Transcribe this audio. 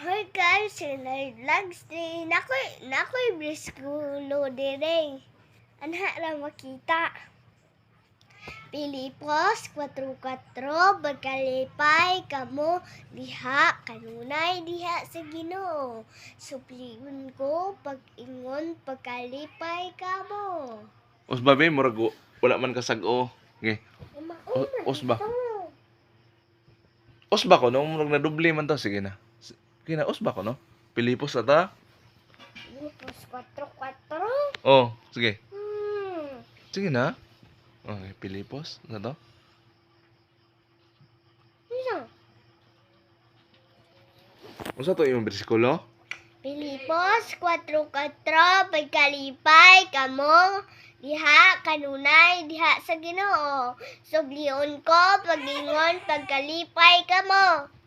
Hoy guys, sinay vlogs din. Nakoy, nakoy briskulo dire. Anha ra makita. Pilipos 44 bagkalipay kamo diha kanunay diha sa Ginoo. Supligon ko pag-ingon pagkalipay kamo. Os ba murag wa- wala man kasag-o. Okay. O- os ba? Os ba ko no? Murag na doble man to sige na. S- Sige na os ba ko no? Pilipos ata. Pilipos 44. Oh, sige. Hmm. Sige na. Okay, Pilipos na to. Ano? Unsa to imong bersikulo? Pilipos 44 pagkalipay kamo diha kanunay diha sa Ginoo. Sublion ko pagingon pagkalipay kamo.